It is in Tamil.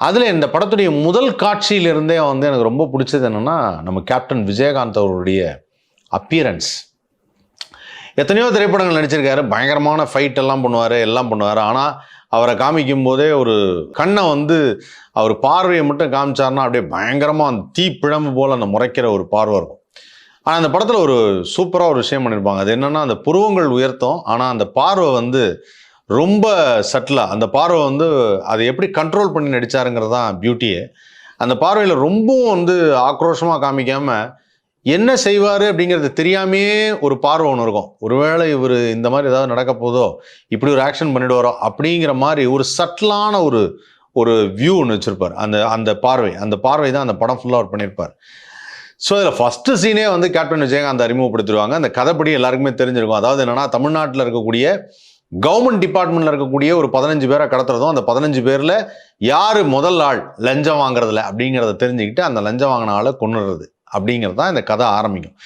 அதில் இந்த படத்துடைய முதல் காட்சியிலிருந்தே வந்து எனக்கு ரொம்ப பிடிச்சது என்னென்னா நம்ம கேப்டன் விஜயகாந்த் அவருடைய அப்பியரன்ஸ் எத்தனையோ திரைப்படங்கள் நடிச்சிருக்காரு. பயங்கரமான ஃபைட் எல்லாம் பண்ணுவார் எல்லாம் பண்ணுவார். ஆனால் அவரை காமிக்கும் போதே ஒரு கண்ணை வந்து அவர் பார்வையை மட்டும் காமிச்சாருன்னா அப்படியே பயங்கரமாக அந்த தீ பிழம்பு போல் அந்த முறைக்கிற ஒரு பார்வை இருக்கும். ஆனால் அந்த படத்தில் ஒரு சூப்பராக ஒரு விஷயம் பண்ணியிருப்பாங்க அது என்னென்னா அந்த புருவங்கள் உயர்த்தும் ஆனால் அந்த பார்வை வந்து ரொம்ப சட்டிலாக அந்த பார்வை வந்து அதை எப்படி கண்ட்ரோல் பண்ணி நடிச்சாருங்கிறது தான் பியூட்டியே அந்த பார்வையில் ரொம்பவும் வந்து ஆக்ரோஷமாக காமிக்காமல் என்ன செய்வார் அப்படிங்கிறது தெரியாமையே ஒரு பார்வை ஒன்று இருக்கும். ஒருவேளை இவர் இந்த மாதிரி ஏதாவது நடக்க போதோ இப்படி ஒரு ஆக்ஷன் பண்ணிடுவாரோ அப்படிங்கிற மாதிரி ஒரு சட்டிலான ஒரு ஒரு வியூ ஒன்று வச்சுருப்பார். அந்த அந்த பார்வை அந்த பார்வை தான் அந்த படம் ஃபுல்லாக அவர் பண்ணியிருப்பார். ஸோ இதில் ஃபஸ்ட்டு சீனே வந்து கேப்டன் விஜயகாந்த் அறிமுகப்படுத்திடுவாங்க. அந்த கதைப்படி எல்லாருக்குமே தெரிஞ்சிருக்கும். அதாவது என்னென்னா தமிழ்நாட்டில் இருக்கக்கூடிய கவர்மெண்ட் டிபார்ட்மெண்ட்ல இருக்கக்கூடிய ஒரு பதினஞ்சு பேரை கடத்துறதும் அந்த பதினஞ்சு பேரில் யார் முதல் ஆள் லஞ்சம் வாங்குறதுல அப்படிங்கிறத தெரிஞ்சுக்கிட்டு அந்த லஞ்சம் வாங்கின ஆளை கொண்டுறது அப்படிங்கிறது தான் இந்த கதை ஆரம்பிக்கும்.